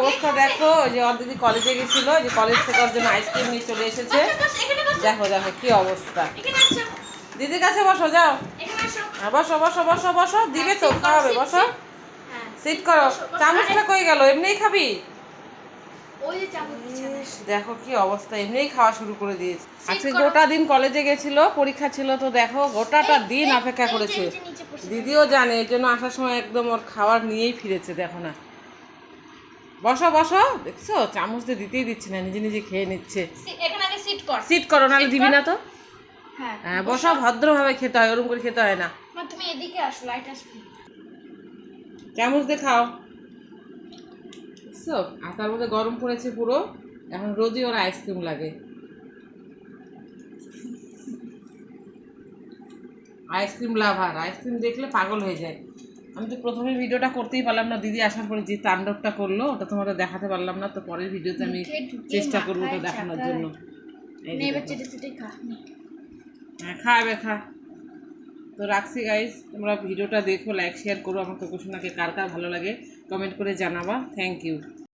অবস্থা দেখো যে ওর দিদি কলেজে গেছিল যে কলেজ থেকে ওর জন্য আইসক্রিম নিয়ে চলে এসেছে। দেখো দেখো কি অবস্থা। দিদির কাছে বসো যাও। হ্যাঁ, বসো বসো বসো বসো। দিবে তো খাওয়াবে বসো। সিট করো। চামচটা কই গেল? এমনিই খাবি? দেখো কি অবস্থা এমনিই খাওয়া শুরু করে দিয়েছে। আজকে গোটা দিন কলেজে গেছিল পরীক্ষা ছিল তো দেখো গোটাটা দিন অপেক্ষা করেছে। দিদিও জানে এর জন্য আসার সময় একদম ওর খাবার নিয়েই ফিরেছে দেখো না। বসো বসো। দেখছ? চামচ দিয়ে দিতেই দিচ্ছে না নিজে নিজে খেয়ে নিচ্ছে। এখানে আগে সিট কর। সিট করো নাহলে দিবি না তো? হ্যাঁ হ্যাঁ বসো। ভদ্রভাবে খেতে হয় ওরকম করে খেতে হয় না। তুমি এদিকে আসো লাইট আসবে। চামচ দিয়ে খাও। বুঝছ আর তার মধ্যে গরম পড়েছে পুরো। এখন রোজই ওর আইসক্রিম লাগে। Ice cream lover ice cream দেখলে পাগল হয়ে যায়। আমি তো প্রথমে ভিডিওটা করতেই পারলাম না। দিদি আসার পরে যে তাণ্ডবটা করল ওটা তোমাদের দেখাতে পারলাম না তো পরের ভিডিওতে আমি চেষ্টা করব ওটা দেখানোর। জন্য। হ্যাঁ খা এবার খা। তো রাখছি গাইজ তোমরা ভিডিওটা দেখো লাইক শেয়ার করো আমার কোকুসোনাকে কার কার ভালো লাগে কমেন্ট করে জানাবা। Thank you